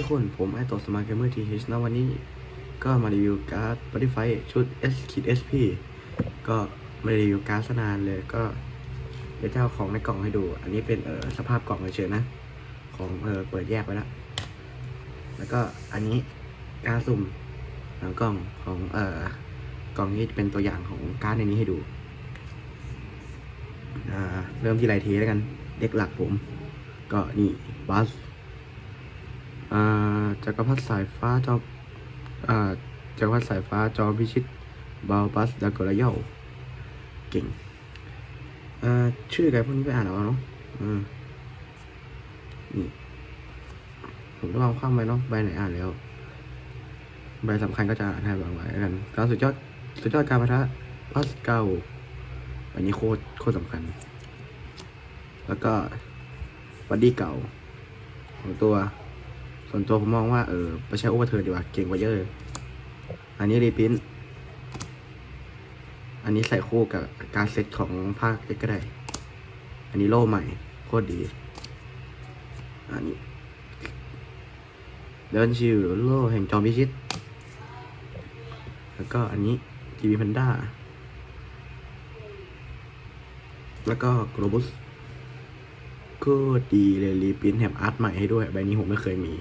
กคนผมไอโตสมาร์เกมเมอร์ทีเฮนะวันนี้ ก็มารีวิวการ์ดบัตตี้ไฟชุด S คิด SP ก็ไม่ได้รีวิวการ์ดสนานเลยก็เดี๋ยวจะเอาของในกล่องให้ดู อันนี้เป็นเออสภาพกล่องเฉยๆนะ ของเออเปิดแยกไว้แล้ว แล้วก็อันนี้การดสุ่มหลังกล่องของเออกล่องนี้เป็นตัวอย่างของการ์ดในนี้ให้ดูอ่าเริ่มที่ไรเทแล้วกัน เด็กหลักผม ก็นี่บัส จักรพรรดิสายฟ้าจอมจักรพรรดิสายฟ้าจอมพิชิตบาลบัสดากรเยาเก่งชื่ออะไรพวกนี้ไปอ่านเอาเนาะอืมนี่ผมจะวางความไว้เนาะใบไหนอ่านแล้วใบสำคัญก็จะอ่านให้บางใบกันการสุดยอดสุดยอดการประทะพัสเก้าใบนี้โคตรโคตรสำคัญ แล้วก็บัดดี้เก่าของตัว ส่วนตัวผมมองว่าเออไปใช้โอเวอร์เทิร์นดีกว่าเก่งกว่าเยอะ อันนี้รีพินอันนี้ใส่คู่กับการเซตของภาคเล็กก็ได้ อันนี้โล่ใหม่ โคตรดี อันนี้เดินชิวโล่แห่งจอมพิชิต แล้วก็อันนี้จีบีพันด้าแล้วก็โกลบุสก็ดีเลยรีปรินท์แถมอาร์ตใหม่ให้ด้วย ใบนี้ผมไม่เคยมี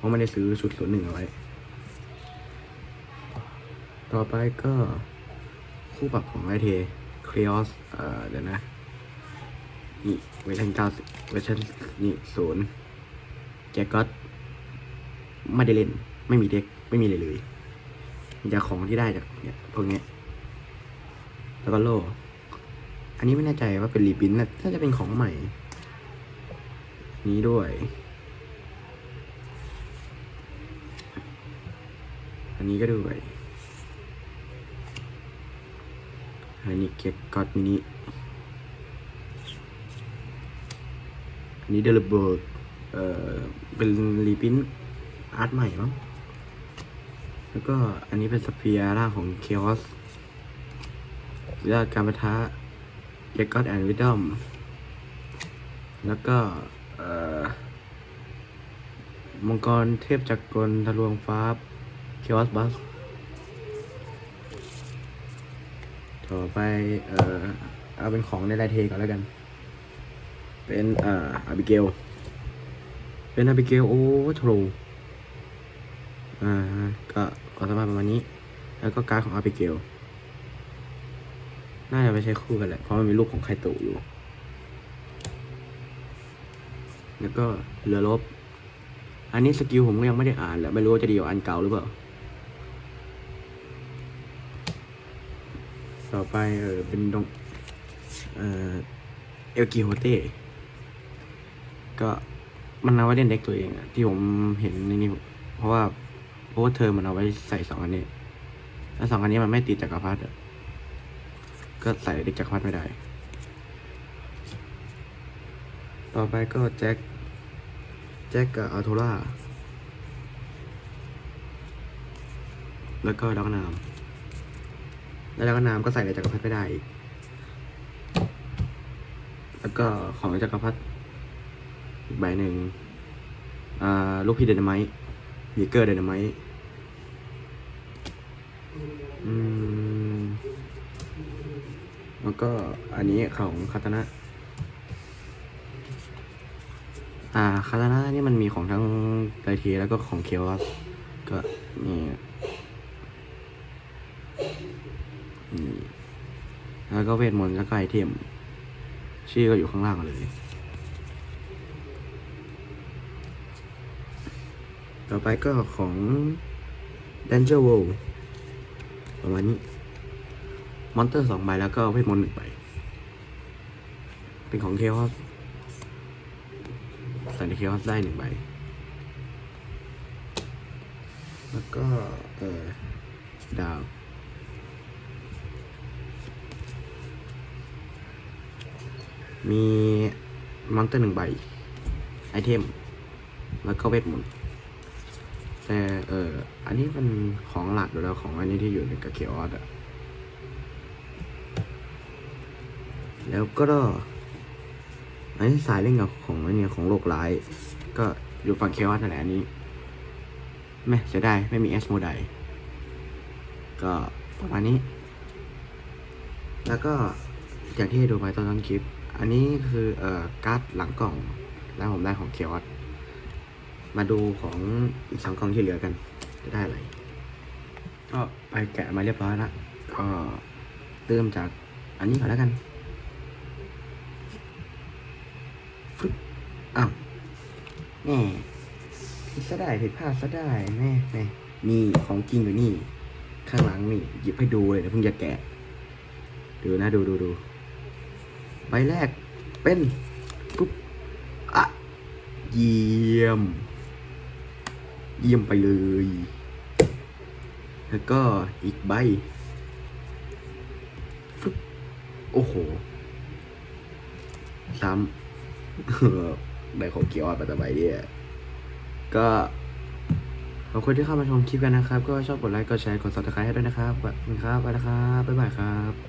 เพราะไม่ได้ซื้อชุดศูนย์หนึ่งเอาไว้ ต่อไปก็คู่ปรับของไอเทครีออสเอ่อเดี๋ยวนะ นี่เวอร์ชันเก้าเวอร์ชันนี่ศูนย์แกก็ไม่ได้เล่น ไม่มีเด็ก ไม่มีเลยเลย มีแต่ของที่ได้จากเนี่ยพวกนี้แล้วก็โล่ อันนี้ไม่แน่ใจว่าเป็นรีปรินท์นะน่าจะเป็นของใหม่ นี้ด้วย นี้ก็ด้วยอันนี้เก็กกอดมินิ อันนี้เดลเบิร์กเอ่อ เป็นรีพินอาร์ตใหม่มั้ง แล้วก็อันนี้เป็นสเปียร์ร่างของเคออสหรือการประทะเก็กกอดแอนด์วิดอม แล้วก็เอ่อมังกรเทพจักรกลทะลวงฟ้า เคออสบัสต่อไป เอ่อเอาเป็นของในไลเทก่อนแล้วกัน เป็นเอ่ออาบิเกล เป็นอาบิเกลโอเวอร์โทรอ่าก็ความสามารถประมาณนี้ แล้วก็การ์ดของอาบิเกล น่าจะไปใช้คู่กันแหละ เพราะมันมีลูกของไคโตะอยู่ แล้วก็เรือรบ อันนี้สกิลผมก็ยังไม่ได้อ่านแหละไม่รู้ว่าจะดีกว่าอันเก่าหรือเปล่า ต่อ ไปเออเป็นดงเออเอลกิโฮเต้ก็มันเอาไว้เล่นเด็กตัวเองอะที่ผมเห็นในนี้เพราะว่าเพราะว่าเธอมันเอาไว้ใส่สองอันนี้แล้วสองอันนี้มันไม่ติดจักรพรรดิก็ใส่เด็กจักรพรรดิไม่ได้ ต่อไปก็แจ็คแจ็คกับอัลโทล่าแล้วก็ดอกนาม แล้วดอกนามก็ใส่ในจักรพรรดิไม่ได้อีก แล้วก็ของจักรพรรดิอีกใบหนึ่งอ่าลูกพี่เดนไมท์วีเกอร์เดนไมท์อืมแล้วก็อันนี้ของคาตานะอ่าคาตานะนี่มันมีของทั้งไดเทแล้วก็ของเคออสก็นี่ แล้วก็เวทมนต์แล้วก็ไอเทมชื่อก็อยู่ข้างล่างเลย ต่อไปก็ของ Danger World ประมาณนี้ มอนเตอร์สองใบแล้วก็เวทมนต์หนึ่งใบ เป็นของเคออสใส่ในเคออสได้หนึ่งใบ แล้วก็ เออดาว มีมอนเตอร์หนึ่งใบ ไอเทม แล้วก็เวทมนต์แต่เอออันนี้เป็นของหลักอยู่แล้วของอันนี้ที่อยู่ในกับเคออสอะแล้วก็อันนี้สายเล่นกับของอันนี้ของโลกร้าย ก็อยู่ฝั่งเคออสนั่นแหละอันนี้ไม่เสียดายไม่มีเอสโมไดก็ประมาณนี้ แล้วก็อย่างที่ดูไปตอนต้นคลิป อันนี้คือเอ่อการ์ดหลังกล่องแล้วผมได้ของเคียวอสมาดูของอีกสองกล่องที่เหลือกัน จะได้อะไรก็ไปแกะมาเรียบร้อยแล้วก็เริ่มจากอันนี้ก่อนแล้วกันฟึ๊บอ้าวแม่ผิดซะได้ผิดพลาดซะได้แม่แม่นี่ของจริงอยู่นี่ ข้างหลังนี่หยิบให้ดูเลยเดี๋ยวเพิ่งจะแกะ ดูนะดูดูดู ใบแรกเป็นกุ๊บอะเยี่ยม เยี่ยมไปเลย แล้วก็อีกใบฟึบโอ้โหซ้ำได้ของเกียวอะปัตตาใบเนี่ยก็ขอบคุณที่เข้ามาชมคลิปกันนะครับ ก็ชอบกดไลค์ กดแชร์ กดซับสไครต์ให้ด้วยนะครับขอบคุณครับไปแล้วครับ บ๊ายบายครับ